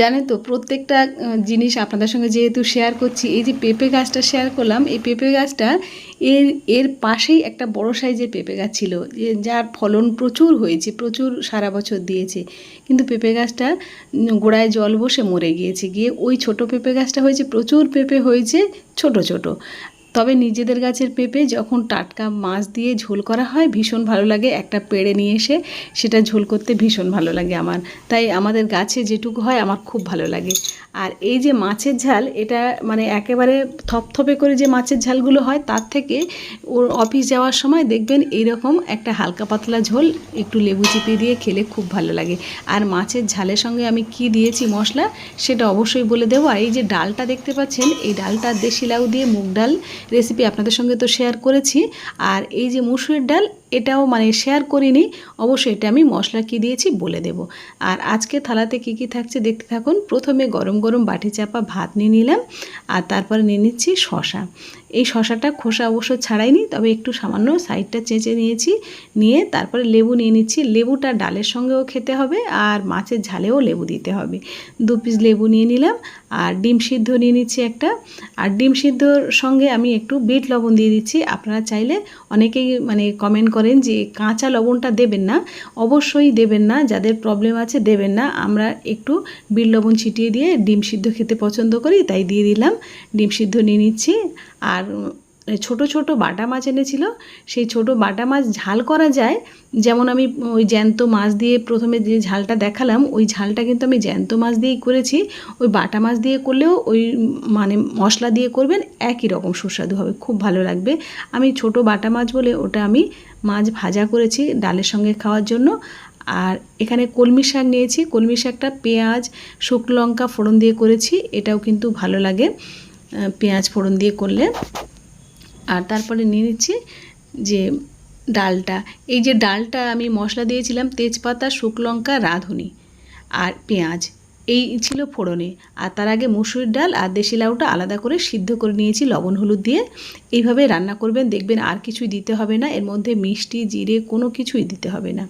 জানেন তো, প্রত্যেকটা জিনিস আপনাদের সঙ্গে যেহেতু শেয়ার করছি, এই যে পেঁপে গাছটা শেয়ার করলাম, এই পেঁপে গাছটা এর এর পাশেই একটা বড় সাইজের পেঁপে গাছ ছিল যার ফলন প্রচুর হয়েছে, প্রচুর সারা বছর দিয়েছে। কিন্তু পেঁপে গাছটা গোড়ায় জল বসে মরে গিয়েছে, গিয়ে ওই ছোট পেঁপে গাছটা হয়েছে, প্রচুর পেঁপে হয়েছে, ছোট ছোট। তবে নিজেদের গাছের পেঁপে যখন টাটকা মাছ দিয়ে ঝোল করা হয়, ভীষণ ভালো লাগে। একটা পেড়ে নিয়ে এসে সেটা ঝোল করতে ভীষণ ভালো লাগে আমার। তাই আমাদের গাছে যেটুকু হয়, আমার খুব ভালো লাগে। আর এই যে মাছের ঝাল, এটা মানে একেবারে থপথপে করে যে মাছের ঝালগুলো হয়, তার থেকে ওর অফিস যাওয়ার সময় দেখবেন এইরকম একটা হালকা পাতলা ঝোল একটু লেবু চিপে দিয়ে খেলে খুব ভালো লাগে। আর মাছের ঝালের সঙ্গে আমি কি দিয়েছি মশলা, সেটা অবশ্যই বলে দেবো। আর এই যে ডালটা দেখতে পাচ্ছেন, এই ডালটা দেশি লাউ দিয়ে মুগ ডাল রেসিপি আপনাদের সঙ্গে তো শেয়ার করেছি। আর এই যে মুসুরের ডাল এটাও মানে শেয়ার করিনি। অবশ্যই এটা আমি মশলা কি দিয়েছি বলে দেব। আর আজকে থালাতে কি কি থাকছে দেখতে থাকুন। প্রথমে গরম গরম বাটি চাপা ভাত নিয়ে নিলাম, আর তারপরে নিয়ে নিচ্ছি শশা এই শশাটা খোসা অবশ্য ছাড়াইনি, তবে একটু সামান্য সাইডটা চেঁচে নিয়েছি, নিয়ে তারপরে লেবু নিয়ে নিচ্ছি। লেবুটা ডালের সঙ্গেও খেতে হবে, আর মাছের ঝালেও লেবু দিতে হবে। দু পিস লেবু নিয়ে নিলাম, আর ডিম সিদ্ধ নিয়ে নিচ্ছি একটা। আর ডিম সিদ্ধর সঙ্গে আমি একটু বিট লবণ দিয়ে দিচ্ছি। আপনারা চাইলে অনেকেই মানে কমেন্ট করেন যে কাঁচা লবণটা দেবেন না, অবশ্যই দেবেন না, যাদের প্রবলেম আছে দেবেন না। আমরা একটু বিল লবণ ছিটিয়ে দিয়ে ডিম সিদ্ধ খেতে পছন্দ করি, তাই দিয়ে দিলাম। ডিম সিদ্ধ নিয়ে নিচ্ছি। আর ছোট ছোট বাটা মাছ এনেছিল, সেই ছোট বাটা মাছ ঝাল করা যায়। যেমন আমি ওই জ্যান্ত মাছ দিয়ে প্রথমে যে ঝালটা দেখালাম, ওই ঝালটা কিন্তু আমি জ্যান্ত মাছ দিয়েই করেছি। ওই বাটা মাছ দিয়ে করলেও ওই মানে মশলা দিয়ে করবেন, একই রকম সুস্বাদু হবে খুব ভালো লাগবে। আমি ছোট বাটা মাছ বলে ওটা আমি মাছ ভাজা করেছি ডালের সঙ্গে খাওয়ার জন্য। আর এখানে কলমি শাক নিয়েছি, কলমি শাকটা পেঁয়াজ, শুকনো লঙ্কা ফোড়ন দিয়ে করেছি, এটাও কিন্তু ভালো লাগে পেঁয়াজ ফোড়ন দিয়ে করলে। আর তারপরে নিয়ে নিচ্ছি যে ডালটা। এই যে ডালটা আমি মশলা দিয়েছিলাম, তেজপাতা শুকনো লঙ্কা রাঁধুনি আর পেঁয়াজ। এই ছিল ফোড়নে। আর তার আগে মুসুরির ডাল আর দেশি লাউটা আলাদা করে সিদ্ধ করে নিয়েছি লবণ, হলুদ দিয়ে। এইভাবে রান্না করবেন, দেখবেন আর কিছুই দিতে হবে না। এর মধ্যে মিষ্টি, জিরে কোনো কিছুই দিতে হবে না।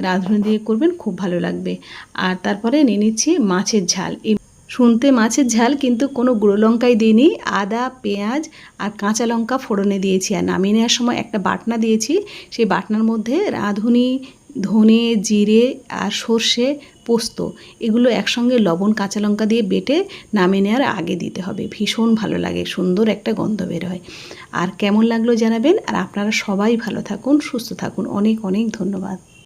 রাঁধুনি দিয়ে করবেন, খুব ভালো লাগবে। আর তারপরে নিয়ে নিচ্ছি মাছের ঝাল। এই শুনতে মাছের ঝাল কিন্তু কোনো গুঁড়ো লঙ্কাই দিইনি। আদা, পেঁয়াজ আর কাঁচা লঙ্কা ফোড়নে দিয়েছি। আর নামিয়ে নেওয়ার সময় একটা বাটনা দিয়েছি। সেই বাটনার মধ্যে রাঁধুনি, ধনে, জিরে আর সর্ষে পোস্ত এগুলো একসঙ্গে লবণ, কাঁচা লঙ্কা দিয়ে বেটে নামিয়ে নেওয়ার আগে দিতে হবে। ভীষণ ভালো লাগে, সুন্দর একটা গন্ধ বের হয়। আর কেমন লাগল জানাবেন। আর আপনারা সবাই ভালো থাকুন, সুস্থ থাকুন। অনেক অনেক ধন্যবাদ।